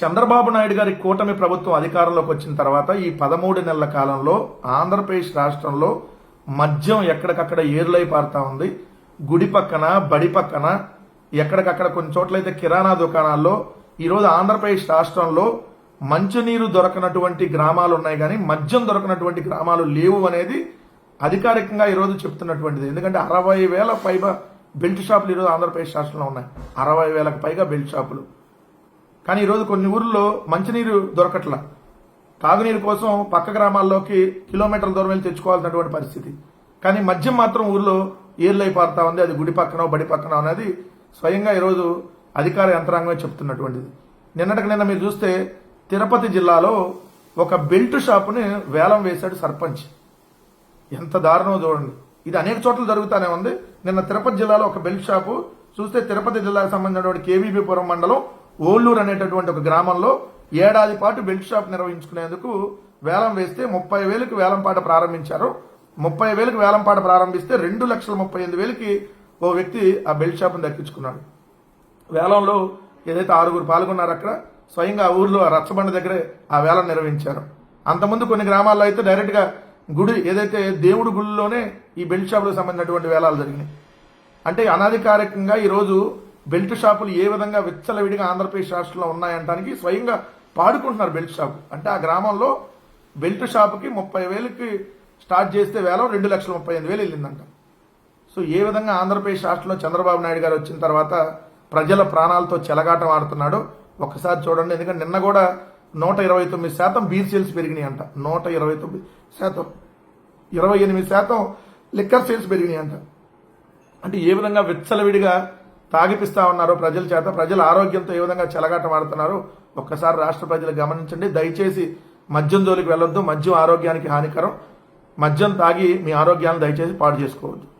చంద్రబాబు నాయుడు గారి కూటమి ప్రభుత్వం అధికారంలోకి వచ్చిన తర్వాత ఈ పదమూడు నెలల కాలంలో ఆంధ్రప్రదేశ్ రాష్ట్రంలో మద్యం ఎక్కడికక్కడ ఏరులై పారుతా ఉంది. గుడి పక్కన బడి పక్కన ఎక్కడికక్కడ కొన్ని చోట్లయితే కిరాణా దుకాణాల్లో ఈరోజు ఆంధ్రప్రదేశ్ రాష్ట్రంలో మంచినీరు దొరకనటువంటి గ్రామాలు ఉన్నాయి కానీ మద్యం దొరకనటువంటి గ్రామాలు లేవు అనేది అధికారికంగా ఈరోజు చెప్తున్నటువంటిది. ఎందుకంటే అరవై వేల పైగా బెల్ట్ షాపులు ఈరోజు ఆంధ్రప్రదేశ్ రాష్ట్రంలో ఉన్నాయి. అరవై వేలకు పైగా బెల్ట్ షాపులు. కానీ ఈరోజు కొన్ని ఊర్లో మంచినీరు దొరకట్లా. తాగునీరు కోసం పక్క గ్రామాల్లోకి కిలోమీటర్ల దూరం వెళ్ళి తెచ్చుకోవాల్సినటువంటి పరిస్థితి. కానీ మద్యం మాత్రం ఊర్లో ఏర్లై పారుతా ఉంది. అది గుడి పక్కన బడి పక్కన అనేది స్వయంగా ఈరోజు అధికార యంత్రాంగమే చెప్తున్నటువంటిది. నిన్నటికి నిన్న మీరు చూస్తే తిరుపతి జిల్లాలో ఒక బెల్ట్ షాపుని వేలం వేశాడు సర్పంచ్. ఎంత దారుణమో చూడండి. ఇది అనేక చోట్ల జరుగుతానే ఉంది. నిన్న తిరుపతి జిల్లాలో ఒక బెల్ట్ షాపు చూస్తే తిరుపతి జిల్లాకు సంబంధించినటువంటి కేవీబీపురం మండలం ఓళ్ళూరు అనేటటువంటి ఒక గ్రామంలో ఏడాది పాటు బెల్ట్ షాప్ నిర్వహించుకునేందుకు వేలం వేస్తే ముప్పై వేలకు వేలం పాట ప్రారంభించారు. ముప్పై వేలకు వేలం పాట ప్రారంభిస్తే రెండు లక్షల ముప్పై ఎనిమిది వేలకి ఓ వ్యక్తి ఆ బెల్ట్ షాప్ను దక్కించుకున్నాడు. వేలంలో ఏదైతే ఆరుగురు పాల్గొన్నారు అక్కడ స్వయంగా ఆ ఊర్లో ఆ రచ్చబండ దగ్గరే ఆ వేలం నిర్వహించారు. అంతకుముందు కొన్ని గ్రామాల్లో అయితే డైరెక్ట్గా గుడి ఏదైతే దేవుడి గుడిలోనే ఈ బెల్ట్ షాపులకు సంబంధించినటువంటి వేలాలు జరిగినాయి. అంటే అనధికారికంగా ఈరోజు బెల్ట్ షాపులు ఏ విధంగా విచ్చలవిడిగా ఆంధ్రప్రదేశ్ రాష్ట్రంలో ఉన్నాయంటానికి స్వయంగా పాడుకుంటున్నారు బెల్ట్ షాపు. అంటే ఆ గ్రామంలో బెల్ట్ షాపుకి ముప్పై వేలకి స్టార్ట్ చేస్తే వేలం రెండు లక్షల ముప్పై ఎనిమిది వేలు వెళ్ళిందంట. సో ఏ విధంగా ఆంధ్రప్రదేశ్ రాష్ట్రంలో చంద్రబాబు నాయుడు గారు వచ్చిన తర్వాత ప్రజల ప్రాణాలతో చెలగాటం ఆడుతున్నాడు ఒకసారి చూడండి. ఎందుకంటే నిన్న కూడా నూట ఇరవై తొమ్మిది శాతం బీసీఎల్స్ సేల్స్ పెరిగినాయి అంట నూట ఇరవై తొమ్మిది శాతం. ఇరవై ఎనిమిది శాతం లిక్కర్ సేల్స్ పెరిగినాయి అంట అంటే ఏ విధంగా విచ్చలవిడిగా తాగిపిస్తా ఉన్నారో ప్రజల చేత. ప్రజల ఆరోగ్యంతో ఏ విధంగా చెలగాట ఆడుతున్నారో? ఒక్కసారి రాష్ట్ర ప్రజలు గమనించండి. దయచేసి మద్యం జోలికి వెళ్ళొద్దు. మద్యం ఆరోగ్యానికి హానికరం. మద్యం తాగి మీ ఆరోగ్యాన్ని దయచేసి పాడు చేసుకోవద్దు.